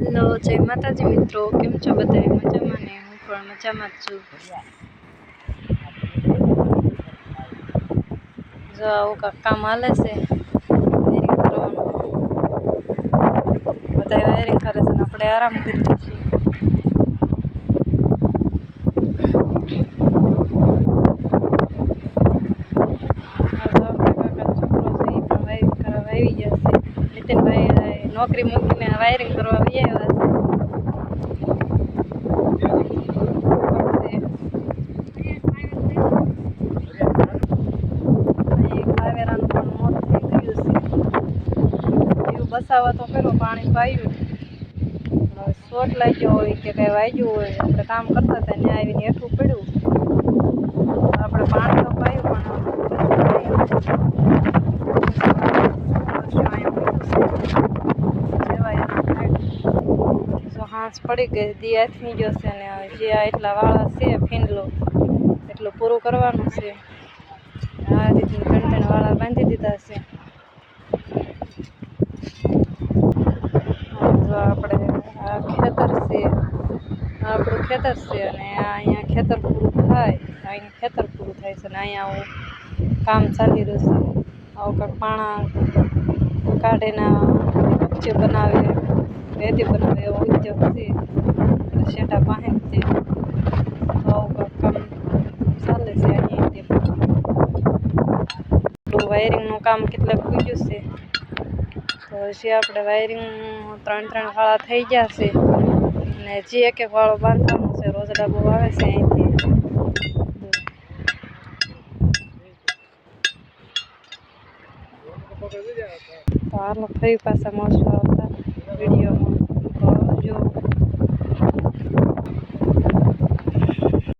Hello, જય માતાજી મિત્રો. કેમ છો બધા મજામાં ને? હું પણ મજામાં જ છું. જો આવું કાંઈક કામ હાલે છે. વાયરિંગ બધા વાયરિંગ કરે છે આપણે આરામ કરીએ છીએ. છોકરો છે, એ પણ વાયરિંગ કરવા આવી ગયા છે. નીતિનભાઈ નોકરી મૂકીને વાયરિંગ કરવા આવી આવ્યા બસાવવા તો કર્યો, પાણી પાયું. હવે લાગ્યો હોય કે કંઈ વાગ્યું હોય, આપણે કામ કરતા હતા, ત્યાં આવીને હેઠું પડ્યું આપણે પાણી તો પાયું પણ જો પડી ગઈ, દિયા થઈ છે ને જે આ એટલા વાળા છે, ફીંડલો. એટલું પૂરું કરવાનું છે. આ રીતે ત્રણ ત્રણ વાળા બાંધી દીધા છે. આપણે આ ખેતર છે, આપણું ખેતર છે અને અહીંયા ખેતર પૂરું થાય અહીંયા ખેતર પૂરું થાય છે અને અહીંયા આવું કામ ચાલી રહ્યું છે. આવું કંઈક પાણા કાઢીને જે બનાવે રેતી બનાવે એવો ઉદ્યોગ છે શેઠા પાસે છે આવું કામ ચાલે છે અહીંયા તે. વાયરિંગનું કામ કેટલાક પૂગ્યું છે. તો હજી આપણે વાયરિંગ ત્રણ ત્રણ વાળા થઈ ગયા છે. અને જે એક એક વાળો બાંધવાનો છે રોજડા બહુ આવે છે અહીંથી. તો હાલો ફરી પાછા મળશું આવતા. વિડીયોમાં. તો જો